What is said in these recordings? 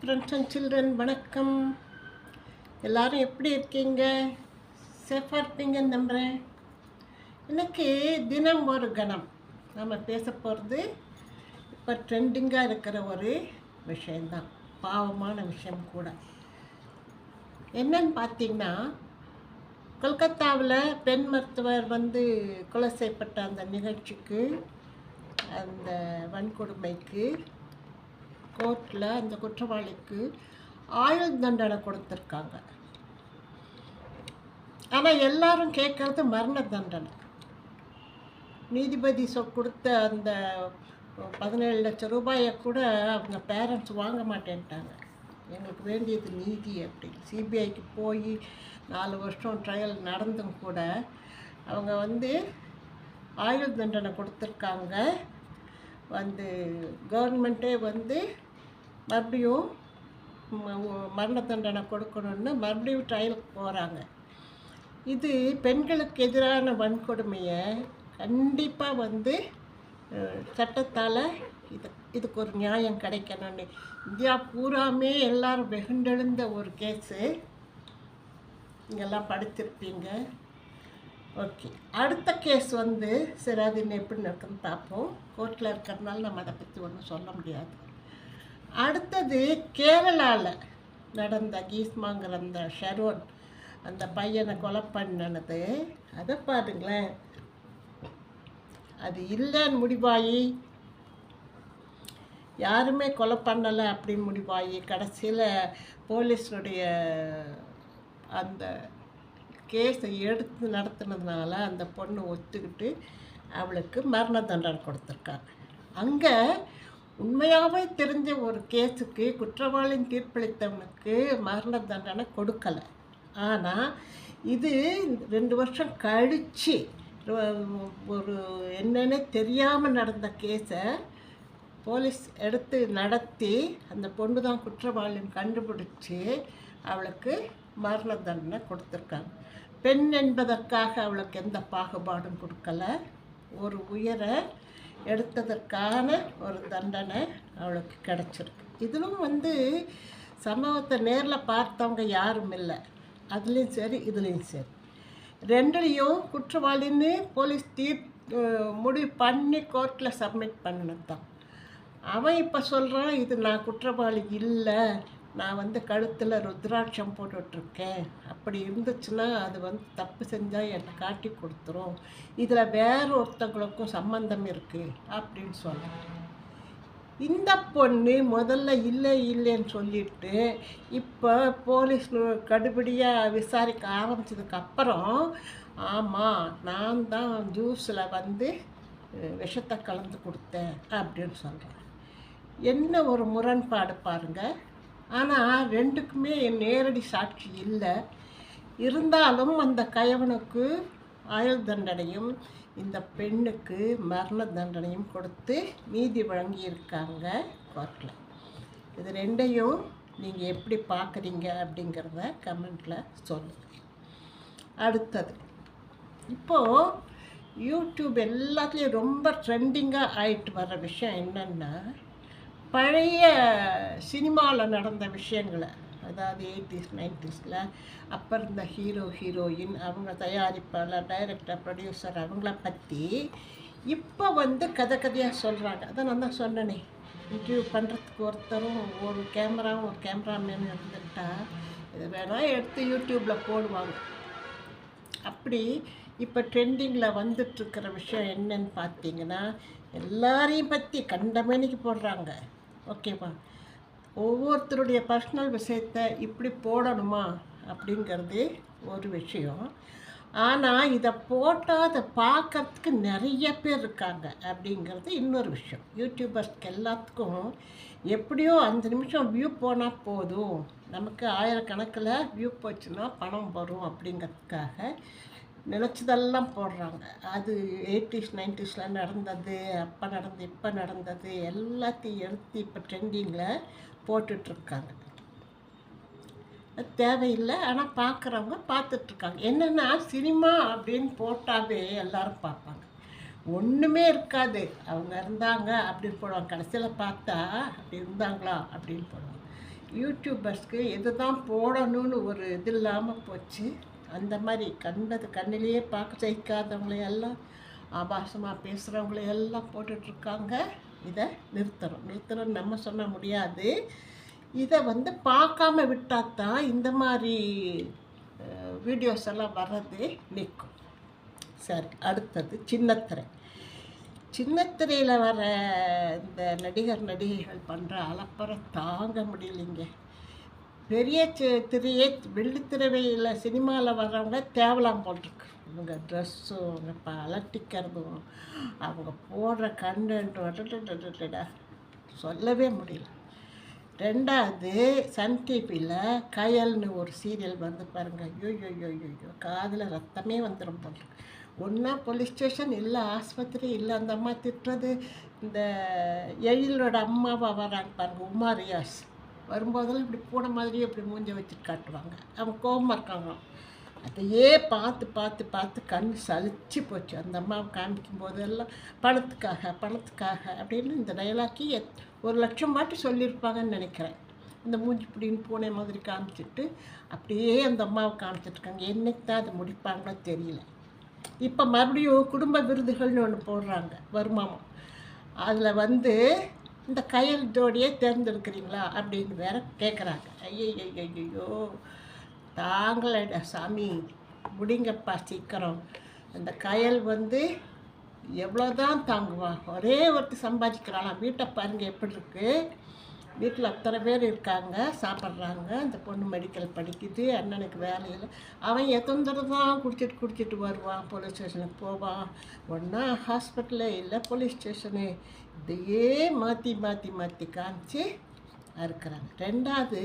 Friends and children வணக்கம். எல்லாரும் எப்படி இருக்கீங்க? சேஃபாக இருப்பீங்கன்னு நம்புகிறேன் எனக்கு தினம் ஒரு கணம். நம்ம பேச போகிறது இப்போ ட்ரெண்டிங்காக இருக்கிற ஒரு விஷயந்தான் பாவமான விஷயம் கூட. என்னன்னு பார்த்தீங்கன்னா கொல்கத்தாவில் பெண் மருத்துவர் வந்து கொலை செய்யப்பட்ட அந்த நிகழ்ச்சிக்கு அந்த வன்கொடுமைக்கு கோர்ட்டில் அந்த குற்றவாளிக்கு ஆயுள் தண்டனை கொடுத்துருக்காங்க. ஆனால் எல்லாரும் கேட்குறது மரண தண்டனை. நீதிபதி சொ கொடுத்த அந்த பதினேழு லட்சம் ரூபாயை கூட அவங்க பேரண்ட்ஸ் வாங்க மாட்டேன்ட்டாங்க. எங்களுக்கு வேண்டியது நீதி அப்படின்னு. சிபிஐக்கு போய் நாலு வருஷம் ட்ரையல் நடந்தும் கூட அவங்க வந்து ஆயுள் தண்டனை கொடுத்துருக்காங்க. வந்து கவர்மெண்ட்டே வந்து மறுபடியும் மரண தண்டனை கொடுக்கணும்னு மறுபடியும் ட்ரையலுக்கு போகிறாங்க இது பெண்களுக்கு எதிரான வன்கொடுமையை கண்டிப்பாக வந்து சட்டத்தால் இது இதுக்கு ஒரு நியாயம் கிடைக்கணும்னு. இந்தியா பூராமே எல்லாரும் வெகுண்டெழுந்த ஒரு கேஸு இங்கெல்லாம் படுத்திருப்பீங்க. ஓகே. அடுத்த கேஸ் வந்து சரி அது இன்னும் எப்படி நடக்குன்னு பார்ப்போம். கோர்ட்டில் இருக்கிறதுனால நம்ம அதை பற்றி ஒன்றும் சொல்ல முடியாது. அடுத்தது கேரளாவில் நடந்த கீஸ்மாங்கிற அந்த ஷரோன் அந்த பையனை கொலை பண்ணினது. அதை பாருங்களேன். அது இல்லைன்னு முடிவாயி. யாருமே கொலை பண்ணலை அப்படின்னு முடிவாகி கடைசியில் போலீஸுடைய அந்த கேஸை எடுத்து நடத்தினதுனால அந்த பொண்ணு ஒத்துக்கிட்டு அவளுக்கு மரண தண்டனை கொடுத்துருக்காங்க. அங்கே உண்மையாகவே தெரிஞ்ச ஒரு கேஸுக்கு குற்றவாளியின் தீர்ப்பளித்தவனுக்கு மரண தண்டனை கொடுக்கலை. ஆனால் இது ரெண்டு வருஷம் கழித்து ஒரு என்னன்னே தெரியாமல் நடந்த கேஸை போலீஸ் எடுத்து நடத்தி அந்த பொண்ணு தான் குற்றவாளின்னு கண்டுபிடிச்சி அவளுக்கு மரண தண்டனை கொடுத்துருக்காங்க. பெண் என்பதற்காக அவளுக்கு எந்த பாகுபாடும் கொடுக்கல. ஒரு உயரை எடுத்ததற்கான ஒரு தண்டனை அவளுக்கு கிடச்சிருக்கு. இதிலும் வந்து சம்பவத்தை நேரில் பார்த்தவங்க யாரும் இல்லை. அதுலேயும் சரி இதுலேயும் சரி. ரெண்டுலேயும் குற்றவாளின்னு போலீஸ் தீர் முடிவு பண்ணி கோர்ட்டில் சப்மிட் பண்ணணும் தான் அவன் இப்போ சொல்கிறான் இது நான் குற்றவாளி இல்லை. நான் வந்து கழுத்தில் ருத்ராட்சம் போட்டுட்ருக்கேன். அப்படி இருந்துச்சுன்னா அது வந்து தப்பு செஞ்சால் என்னை காட்டி கொடுத்துரும். இதில் வேற ஒருத்தங்களுக்கும் சம்பந்தம் இருக்குது அப்படின்னு சொல்கிறான் இந்த பொண்ணு முதல்ல இல்லை இல்லைன்னு சொல்லிட்டு இப்போ போலீஸ் கடுபடியாக விசாரிக்க ஆரம்பித்ததுக்கப்புறம் ஆமாம் நான் தான் ஜூஸில் வந்து விஷத்தை கலந்து கொடுத்தேன் அப்படின்னு சொல்கிறேன் என்ன ஒரு முரண்பாடு பாருங்கள் ஆனால் ரெண்டுக்குமே நேரடி சாட்சி இல்லை. இருந்தாலும் அந்த கயவனுக்கு ஆயுள் தண்டனையும் இந்த பெண்ணுக்கு மரண தண்டனையும் கொடுத்து நீதி வழங்கியிருக்காங்க கோர்ட்டில் இது ரெண்டையும் நீங்கள் எப்படி பார்க்குறீங்க அப்படிங்கிறத கமெண்ட்டில் சொல்லுங்கள் அடுத்தது இப்போது யூடியூப் எல்லாத்துலேயும் ரொம்ப ட்ரெண்டிங்காக ஆயிட்டு வர்ற விஷயம் என்னென்னா பழைய சினிமாவில் நடந்த விஷயங்களை அதாவது எயிட்டிஸ் நைன்டிஸில் அப்போ இருந்த ஹீரோ ஹீரோயின் அவங்க தயாரிப்பாளர் டைரக்டர் ப்ரொடியூசர் அவங்கள பற்றி இப்போ வந்து கதை கதையாக சொல்கிறாங்க அதான் நான் தான் சொன்னேனே. இன்டர்வியூ பண்ணுறதுக்கு ஒருத்தரும் ஒரு கேமராவும் ஒரு கேமராமேன் இருந்துட்டா இது வேணால் எடுத்து யூடியூப்பில் போடுவாங்க. அப்படி இப்போ ட்ரெண்டிங்கில் வந்துட்டுருக்கிற விஷயம் என்னன்னு பார்த்தீங்கன்னா எல்லாரையும் பற்றி கண்டமேனிக்கு போடுறாங்க. ஓகேவா ஒவ்வொருத்தருடைய பர்சனல் விஷயத்தை இப்படி போடணுமா அப்படிங்கிறது ஒரு விஷயம். ஆனால் இதை போட்டால் அதை பார்க்கறதுக்கு நிறைய பேர் இருக்காங்க அப்படிங்கிறது இன்னொரு விஷயம். யூடியூபர்ஸ்க்கு எல்லாத்துக்கும் எப்படியோ அஞ்சு நிமிஷம் வியூ போனால் போதும். நமக்கு ஆயிரக்கணக்கில் வியூ போச்சுன்னா பணம் வரும் அப்படிங்கிறதுக்காக நினச்சதெல்லாம் போடுறாங்க. அது எயிட்டிஸ் நைன்டிஸில் நடந்தது அப்போ நடந்தது இப்போ நடந்தது எல்லாத்தையும் எடுத்து இப்போ ட்ரெண்டிங்கில் போட்டுட்ருக்காங்க. அது தேவையில்லை. ஆனால் பார்க்குறவங்க பார்த்துட்ருக்காங்க என்னென்னா சினிமா அப்படின்னு போட்டாவே எல்லோரும் பார்ப்பாங்க. ஒன்றுமே இருக்காது. அவங்க இருந்தாங்க அப்படின்னு போடுவாங்க. கடைசியில் பார்த்தா அப்படி இருந்தாங்களா அப்படின்னு போடுவாங்க. யூடியூபர்ஸ்க்கு எது தான் போடணும்னு ஒரு இது இல்லாமல் போச்சு. அந்த மாதிரி கண்டது கண்ணிலேயே பார்க்க ஜெயிக்காதவங்களையெல்லாம் ஆபாசமாக பேசுகிறவங்களையெல்லாம் போட்டுட்ருக்காங்க. இதை நிறுத்தணும். நிறுத்தணும்னு நம்ம சொல்ல முடியாது. இதை வந்து பார்க்காம விட்டால் தான் இந்த மாதிரி வீடியோஸ் எல்லாம் வர்றது நிற்கும். சரி அடுத்தது சின்னத்திரை. சின்னத்திரையில் வர இந்த நடிகர் நடிகைகள் பண்ணுற அலப்பறை தாங்க முடியலைங்க. பெரிய திரையே வெள்ளித்திரையில் சினிமாவில் வர்றவங்க தேவலாம் போட்டிருக்கு. இவங்க ட்ரெஸ்ஸும் அவங்க ப அலட்டிக்கிறதும் அவங்க போடுற கண்டென்ட் சொல்லவே முடியல. ரெண்டாவது சன் டிவியில் கயல்னு ஒரு சீரியல் வந்து பாருங்க. ஐயோ ஐயோ ஐயோ ஐயோ காதில் ரத்தமே வந்துடும் போல ஒன்றா போலீஸ் ஸ்டேஷன் இல்லை ஆஸ்பத்திரி இல்லை அந்த அம்மா திட்டுறது. இந்த எழிலோட அம்மாவா வராங்க பாருங்கள் உமா ரியாஸ் வரும்போதெல்லாம் இப்படி பூனை மாதிரியே இப்படி மூஞ்ச வச்சுட்டு காட்டுவாங்க. அவன் கோபமாக இருக்காங்க. அதையே பார்த்து பார்த்து பார்த்து கண் சலிச்சு போச்சு. அந்த அம்மாவை காமிக்கும் போதெல்லாம் பணத்துக்காக பணத்துக்காக அப்படின்னு இந்த டைலாக்கி எத் ஒரு லட்சம் மாட்டி சொல்லியிருப்பாங்கன்னு நினைக்கிறேன். இந்த மூஞ்சி பிடின்னு பூனை மாதிரி காமிச்சிட்டு அப்படியே அந்த அம்மாவை காமிச்சிட்ருக்காங்க என்னைக்கு தான் அதை முடிப்பாங்களோ தெரியல. இப்போ மறுபடியும் குடும்ப விருதுகள்னு ஒன்று போடுறாங்க வருமானம். அதில் வந்து இந்த கயல் ஜோடியை தேர்ந்தெடுக்கிறீங்களா அப்படின்னு வேற கேட்குறாங்க ஐயோ ஐயோ சாமி முடிங்கப்பா சீக்கிரம். அந்த கயல் வந்து எவ்வளோதான் தாங்குவான் ஒரே ஒருத்தர் சம்பாதிக்கிறாளாம் வீட்டை பாருங்க எப்படி இருக்குது வீட்டில் அத்தனை பேர் இருக்காங்க சாப்பிட்றாங்க. அந்த பொண்ணு மெடிக்கல் படிக்குது அண்ணனுக்கு வேலையில் அவன் எத்தனை தான். குடிச்சிட்டு குடிச்சிட்டு வருவான். போலீஸ் ஸ்டேஷனுக்கு போவான். ஒன்றா ஹாஸ்பிட்டலு இல்லை போலீஸ் ஸ்டேஷனு இதையே மாற்றி மாற்றி மாற்றி காமிச்சு இருக்கிறாங்க ரெண்டாவது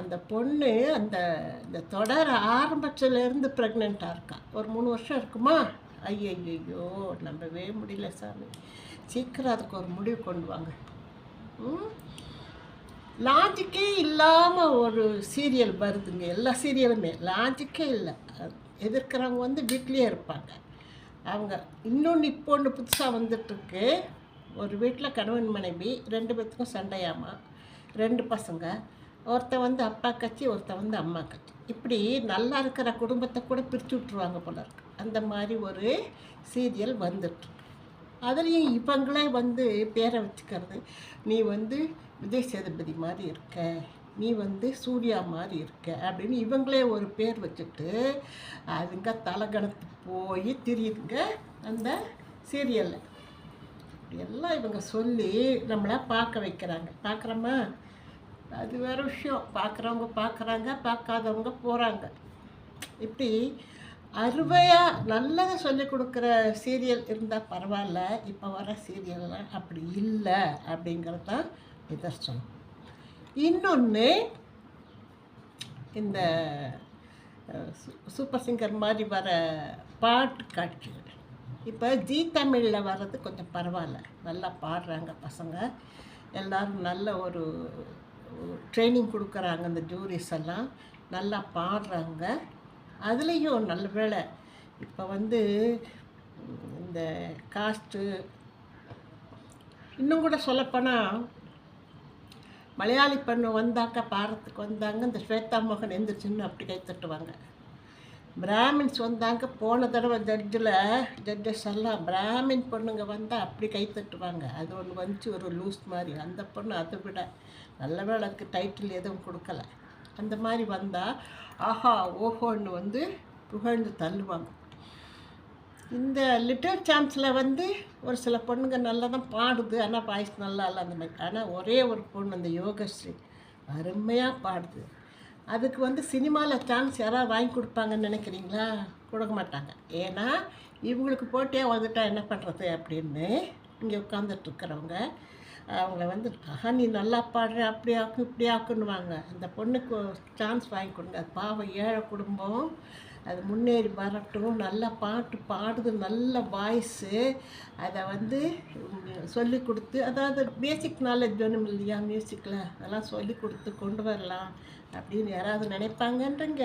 அந்த பொண்ணு அந்த இந்த தொடர் ஆரம்பத்துலேருந்து ப்ரெக்னெண்ட்டாக இருக்கா. ஒரு மூணு வருஷம் இருக்குமா? ஐயையோ நம்பவே முடியல சாமி. சீக்கிரம் அதுக்கு ஒரு முடிவு கொண்டு வாங்க. ம்? லாஜிக்கே இல்லாமல் ஒரு சீரியல் வருதுங்க. எல்லா சீரியலுமே லாஜிக்கே இல்லை. எதிர்க்கிறவங்க வந்து வீட்லேயே இருப்பாங்க. அவங்க இன்னொன்று இப்போ ஒன்று புதுசாக வந்துட்டுருக்கு. ஒரு வீட்டில் கணவன் மனைவி ரெண்டு பேத்துக்கும் சண்டையாமா? ரெண்டு பசங்க. ஒருத்தன் வந்து அப்பா கட்சி ஒருத்தன் வந்து அம்மா கட்சி. இப்படி நல்லா இருக்கிற குடும்பத்தை கூட பிரித்து விட்ருவாங்க போல இருக்கு. அந்த மாதிரி ஒரு சீரியல் வந்துட்டுருக்கு. அதுலேயும் இவங்களே வந்து பேரை வச்சுக்கிறது. நீ வந்து விஜய் சேதுபதி மாதிரி இருக்க. நீ வந்து சூர்யா மாதிரி இருக்க அப்படின்னு இவங்களே ஒரு பேர் வச்சுட்டு அதுங்க தலைகணத்து போய் தெரியுதுங்க அந்த சீரியலில். எல்லாம் இவங்க சொல்லி நம்மளை பார்க்க வைக்கிறாங்க. பார்க்குறோமா? அது வேறு விஷயம். பார்க்குறவங்க பார்க்குறாங்க பார்க்காதவங்க போகிறாங்க இப்படி அருமையாக நல்லதை சொல்லிக் கொடுக்குற சீரியல் இருந்தால் பரவாயில்ல இப்போ வர சீரியல்லாம் அப்படி இல்லை அப்படிங்கிறது தான் நிதர்சனம் இன்னொன்று இந்த சூப்பர் சிங்கர் மாதிரி வர பாட்டு காட்சிகள். இப்போ ஜீ தமிழில் வர்றது கொஞ்சம் பரவாயில்ல. நல்லா பாடுறாங்க பசங்க. எல்லோரும் நல்ல ஒரு ட்ரைனிங் கொடுக்குறாங்க இந்த ஜூரிஸ் எல்லாம். நல்லா பாடுறாங்க. அதுலேயும் நல்ல வேளை இப்போ வந்து இந்த காஸ்ட்டு இன்னும் கூட சொல்லப்போனால் மலையாளி பெண் வந்தாக்க பாடுறதுக்கு வந்தாங்க இந்த ஸ்வேதா மோகன் எந்திரிச்சுன்னு அப்படி கை தட்டுவாங்க. பிராமின்ஸ் வந்தாங்க போன தடவை ஜட்ஜில் ஜட்ஜஸ் எல்லாம் பிராமின் பொண்ணுங்க வந்தால் அப்படி கை தட்டுவாங்க. அது ஒன்று வந்துச்சு ஒரு லூஸ் மாதிரி. அந்த பொண்ணு அதை விட நல்ல வேளை அதுக்கு டைட்டில் எதுவும் கொடுக்கல. அந்த மாதிரி வந்தால் ஆஹா ஓஹோன்னு வந்து புகழ்ந்து தள்ளுவாங்க. இந்த லிட்டில் சான்ஸில் வந்து ஒரு சில பொண்ணுங்க நல்லா தான் பாடுது. ஆனால் வாய்ஸ் நல்லா இல்லை அந்த மாதிரி. ஆனால் ஒரே ஒரு பொண்ணு அந்த யோகஸ்ரீ அருமையாக பாடுது. அதுக்கு வந்து சினிமாவில் சான்ஸ் யாராவது வாங்கி கொடுப்பாங்கன்னு நினைக்கிறீங்களா? கொடுக்க மாட்டாங்க. ஏன்னா இவங்களுக்கு போட்டியாக வந்துட்டா என்ன பண்ணுறது அப்படின்னு இங்கே உட்காந்துட்டு இருக்கிறவங்க. அவங்கள வந்து ஆஹா நீ நல்லா பாடுற அப்படி ஆக்கு இப்படி ஆக்குன்னுவாங்க. அந்த பொண்ணுக்கு சான்ஸ் வாங்கி கொடுங்க. அது பாவம் ஏழை குடும்பம். அது முன்னேறி வரட்டும். நல்லா பாட்டு பாடுது நல்ல வாய்ஸு அதை வந்து சொல்லி கொடுத்து அதாவது பேசிக் நாலேஜ் வேணும் இல்லையா மியூசிக்கில் அதெல்லாம் சொல்லி கொடுத்து கொண்டு வரலாம் அப்படின்னு யாராவது நினைப்பாங்கன்றங்க?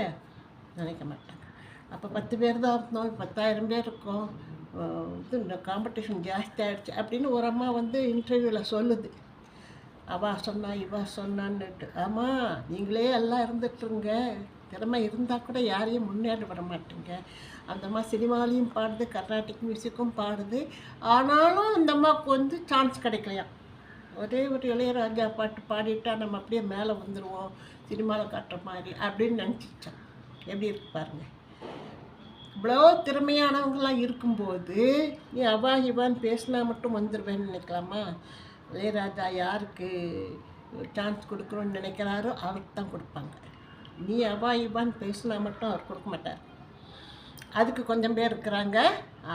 நினைக்க மாட்டாங்க. அப்போ பத்து பேர் தான் இருந்தோம் பத்தாயிரம் பேர் இருக்கோம். இது இந்த காம்படிஷன் ஜாஸ்தி ஆகிடுச்சு அப்படின்னு ஒரு அம்மா வந்து இன்டர்வியூவில் சொல்லுது. அவா சொன்னா இவா சொன்னான்னுட்டு ஆமாம் நீங்களே எல்லாம் இருந்துட்டுருங்க. திறமை இருந்தால் கூட யாரையும் முன்னேறி விட மாட்டேங்க. அந்த அம்மா சினிமாலையும் பாடுது கர்நாடிக் மியூசிக்கும் பாடுது. ஆனாலும் அந்த அம்மாவுக்கு வந்து சான்ஸ் கிடைக்கலையாம் ஒரே ஒரு இளையராஜா பாட்டு பாடிட்டா நம்ம அப்படியே மேலே வந்துடுவோம் சினிமாவில் காட்டுற மாதிரி அப்படின்னு நினச்சிச்சான் எப்படி இருக்கு பாருங்கள் இவ்வளோ திறமையானவங்களாம் இருக்கும்போது நீ அவா இவான்னு பேசினா மட்டும் வந்துடுவேன்னு நினைக்கலாமா? இளையராஜா யாருக்கு சான்ஸ் கொடுக்குறோன்னு நினைக்கிறாரோ அவருக்கு தான் கொடுப்பாங்க. நீ அவா இவான்னு பேசினா மட்டும் அவர் கொடுக்க மாட்டார். அதுக்கு கொஞ்சம் பேர் இருக்கிறாங்க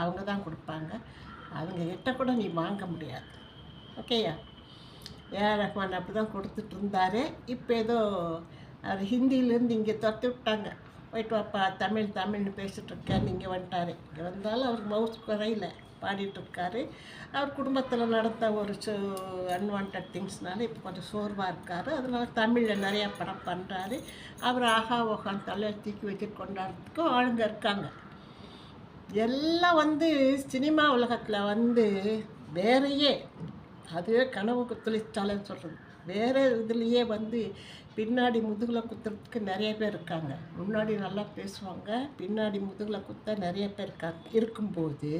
அவங்க தான் கொடுப்பாங்க. அவங்க கிட்ட கூட நீ வாங்க முடியாது. ஓகேயா ஏஆர் ரஹ்மான் அப்படி தான் கொடுத்துட்டு இருந்தார். இப்போ ஏதோ அவர் ஹிந்தியிலேருந்து இங்கே துரத்தி விட்டாங்க. போயிட்டு வாப்பா தமிழ் தமிழ்னு பேசிகிட்டு இங்கே வந்துட்டார். இங்கே வந்தாலும் அவருக்கு மவுஸ் குறையில. பாடிட்டுருக்காரு அவர் குடும்பத்தில் நடந்த ஒரு அன்வான்ட் திங்ஸ்னால இப்போ கொஞ்சம் சோர்வாக இருக்கார். அதனால தமிழில் நிறையா படம் பண்ணுறாரு அவர் ஆஹா ஓஹான் தலையை தூக்கி வச்சுட்டு கொண்டாடுறதுக்கும் ஆளுங்க இருக்காங்க. எல்லாம் வந்து சினிமா உலகத்தில் வந்து வேறையே. அதுவே கனவு தொழிற்சாலைன்னு சொல்கிறது வேறு இதுலேயே வந்து பின்னாடி முதுகில் குத்துறதுக்கு நிறைய பேர் இருக்காங்க. முன்னாடி நல்லா பேசுவாங்க பின்னாடி முதுகில் குத்த நிறைய பேர் இருக்காங்க இருக்கும்போது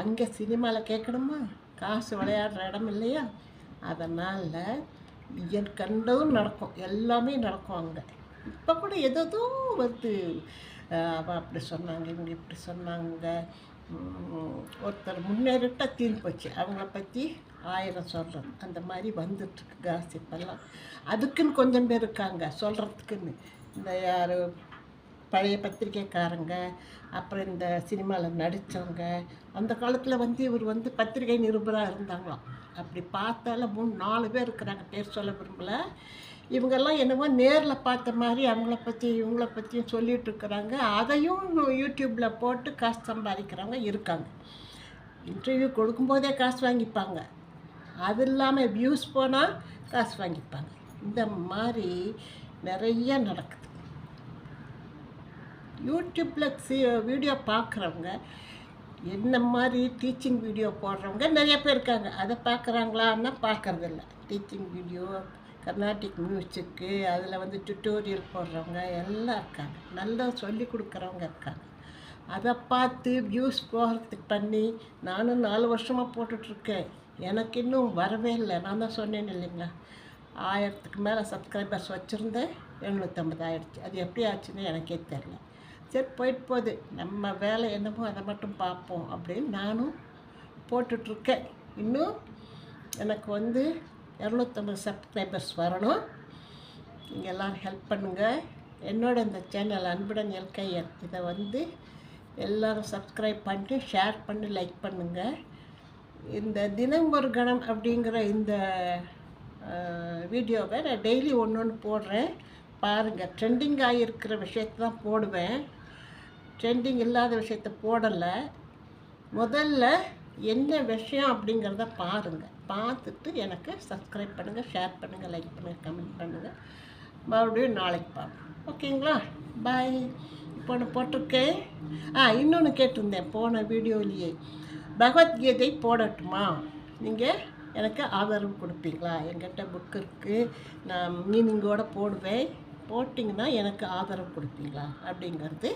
அங்கே சினிமாவில் கேட்கணுமா காசு விளையாடுற இடம் இல்லையா? அதனால் என் கண்டதும் நடக்கும். எல்லாமே நடக்கும் அங்கே. இப்போ கூட எதோ வந்து அவள் அப்படி சொன்னாங்க இவங்க இப்படி சொன்னாங்க. ஒருத்தர் முன்னேறிட்டா தீர்ந்து போச்சு. அவங்கள பற்றி ஆயிரம் சொல்கிறது அந்த மாதிரி வந்துட்டுருக்கு காசிப்பெல்லாம் அதுக்குன்னு கொஞ்சம் பேர் இருக்காங்க சொல்கிறதுக்குன்னு இந்த யார் பழைய பத்திரிக்கைக்காரங்க அப்புறம் இந்த சினிமாவில் நடித்தவங்க அந்த காலத்தில் வந்து இவர் வந்து பத்திரிகை நிருபராக இருந்தாங்களாம். அப்படி பார்த்தால மூணு நாலு பேர் இருக்கிறாங்க பேர் சொல்ல விரும்பல. இவங்கெல்லாம் என்னவோ நேரில் பார்த்த மாதிரி அவங்கள பற்றி இவங்கள பற்றியும் சொல்லிகிட்டு இருக்கிறாங்க. அதையும் யூடியூப்பில் போட்டு காசு சம்பாதிக்கிறவங்க இருக்காங்க. இன்டர்வியூ கொடுக்கும்போதே காசு வாங்கிப்பாங்க. அது இல்லாமல் வியூஸ் போனால் காசு வாங்கிப்பாங்க. இந்த மாதிரி நிறைய நடக்குது. யூடியூப்பில் சி வீடியோ பார்க்குறவங்க என்ன மாதிரி டீச்சிங் வீடியோ போடுறவங்க நிறைய பேர் இருக்காங்க. அதை பார்க்குறாங்களான்னா பார்க்கறதில்ல டீச்சிங் வீடியோ கர்நாடிக் மியூசிக்கு அதில் வந்து டுட்டோரியல் போடுறவங்க எல்லாம் இருக்காங்க. நல்லா சொல்லி கொடுக்குறவங்க இருக்காங்க. அதை பார்த்து வியூஸ் போகிறதுக்கு பண்ணி நானும் நாலு வருஷமாக போட்டுட்ருக்கேன் எனக்கு இன்னும் வரவே இல்லை. நான் தான் சொன்னேன் இல்லைங்களா? ஆயிரத்துக்கு மேலே சப்ஸ்கிரைபர்ஸ் வச்சுருந்தேன். எழுநூற்றம்பது ஆயிடுச்சு. அது எப்படி ஆச்சுன்னு எனக்கே தெரில சரி போயிட்டு போகுது. நம்ம வேலை என்னமோ அதை மட்டும் பார்ப்போம் அப்படின்னு நானும் போட்டுட்ருக்கேன். இன்னும் எனக்கு வந்து இரநூத்தம்பது சப்ஸ்கிரைபர்ஸ் வரணும். நீங்கள் எல்லோரும் ஹெல்ப் பண்ணுங்கள் என்னோட இந்த சேனல் அன்புடன் எல்கையர் இதை வந்து எல்லோரும் சப்ஸ்கிரைப் பண்ணிட்டு ஷேர் பண்ணி லைக் பண்ணுங்கள் இந்த தினம் ஒரு கணம் அப்படிங்கிற இந்த வீடியோவை நான் டெய்லி ஒன்று ஒன்று போடுறேன். பாருங்கள் ட்ரெண்டிங் ஆகியிருக்கிற விஷயத்தை தான் போடுவேன். ட்ரெண்டிங் இல்லாத விஷயத்த போடலை. முதல்ல என்ன விஷயம் அப்படிங்கிறத பாருங்கள் பார்த்துட்டு எனக்கு சப்ஸ்கிரைப் பண்ணுங்கள் ஷேர் பண்ணுங்கள் லைக் பண்ணுங்கள் கமெண்ட் பண்ணுங்கள் மறுபடியும் நாளைக்கு பார்ப்போம். ஓகேங்களா? பாய் இப்போ ஒன்று போட்டிருக்கேன். ஆ இன்னொன்று கேட்டிருந்தேன் போன வீடியோலேயே. பகவத்கீதை போடட்டுமா? நீங்கள் எனக்கு ஆதரவு கொடுப்பீங்களா? என்கிட்ட புக் இருக்குது நான் மீனிங்கோடு போடுவேன். போட்டிங்கன்னா எனக்கு ஆதரவு கொடுப்பீங்களா? அப்படிங்கிறது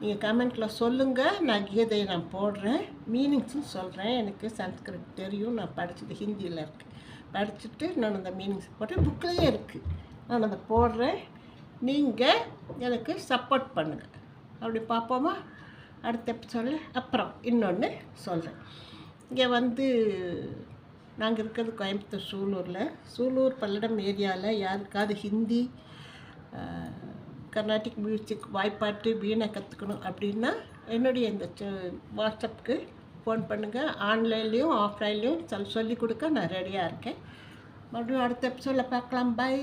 நீங்கள் கமெண்ட்டில் சொல்லுங்கள் நான் கீதையை நான் போடுறேன். மீனிங்ஸும் சொல்கிறேன் எனக்கு சன்ஸ்கிரிட் தெரியும். நான் படித்தது ஹிந்தியில் இருக்குது படிச்சுட்டு நான் அந்த மீனிங்ஸ் போட்டேன் புக்லேயே இருக்குது நான் அதை போடுறேன். நீங்கள் எனக்கு சப்போர்ட் பண்ணுங்கள் அப்படி பார்ப்போமா? அடுத்த எபிசோடில் அப்புறம் இன்னொன்று சொல்கிறேன் இங்கே வந்து நாங்கள் இருக்கிறது கோயம்புத்தூர் சூலூரில். சூலூர் பல்லடம் ஏரியாவில் யாருக்காவது ஹிந்தி கர்நாடிக் மியூசிக் வாய்ப்பாட்டு வீணை கற்றுக்கணும் அப்படின்னா என்னுடைய இந்த வாட்ஸ்அப்புக்கு ஃபோன் பண்ணுங்கள் ஆன்லைன்லேயும் ஆஃப்லைன்லேயும் சொல் சொல்லி கொடுக்க நான் ரெடியாக இருக்கேன். மறுபடியும் அடுத்த எபிசோடில் பார்க்கலாம். பை.